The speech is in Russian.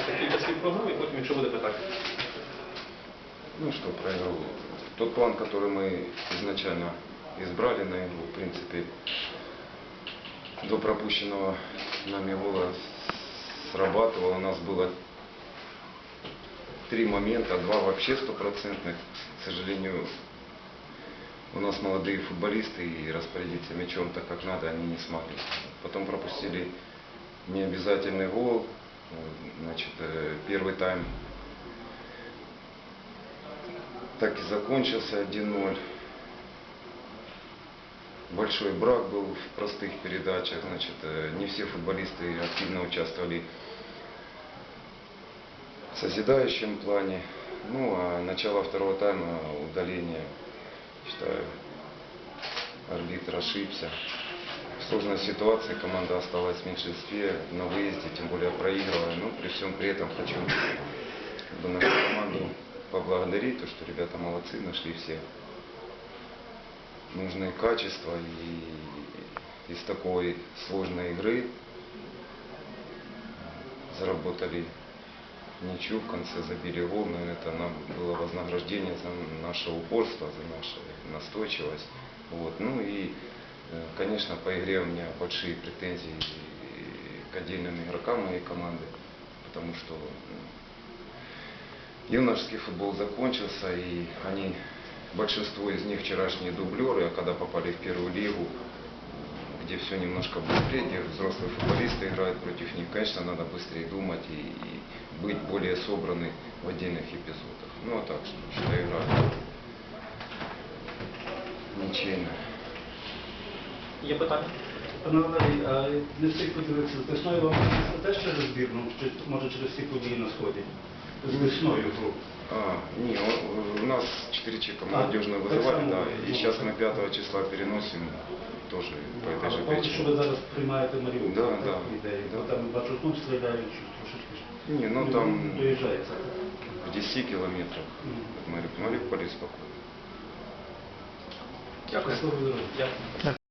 будь ласка, кілька слів про гру, і потім, якщо буде питання. Ну что, про игру. Тот план, который мы изначально избрали на игру, в принципе, до пропущенного нами гола срабатывал. У нас было три момента, два вообще стопроцентных. К сожалению, у нас молодые футболисты и распорядиться мячом так как надо они не смогли. Потом пропустили необязательный гол. Значит, э, первый тайм так и закончился 1-0. Большой брак был в простых передачах, значит, э, не все футболисты активно участвовали в созидающем плане. Ну, а начало второго тайма, удаление, считаю, арбитр ошибся. Сложной ситуации команда осталась в меньшинстве, на выезде, тем более проигрывая. Но при всем при этом хочу как бы, нашу команду поблагодарить, то, что ребята молодцы, нашли все нужные качества и из такой сложной игры заработали ничью, в конце забили гол, но это нам было вознаграждение за наше упорство, за нашу настойчивость. Вот. Ну и, конечно, по игре у меня большие претензии к отдельным игрокам моей команды, потому что юношеский футбол закончился, и они, большинство из них вчерашние дублеры, а когда попали в первую лигу, где все немножко быстрее, где взрослые футболисты играют против них, конечно, надо быстрее думать и, и быть более собраны в отдельных эпизодах. Ну а так, что, считаю, игра ничейная. Є питання? Пане Валерій, а не встиг подивитися, з весною вам теж через збірну, чи може через всі події на сході? З весною гру. А, не, у- у нас 4 чека А, молодежную так вызывали, само, да, ну, и сейчас мы 5 числа переносим тоже по этой же А поки що причине. ви зараз приймаєте Маріуполь, Да, так, да, ідею? да. Бо там бачу, знов стріляють, щось трошечки. ж Не, ну там Доїжджається. в 10 километрах Мгм. от Мари- Мариуполя спокойно. Дякую. Слава Богу. Дякую.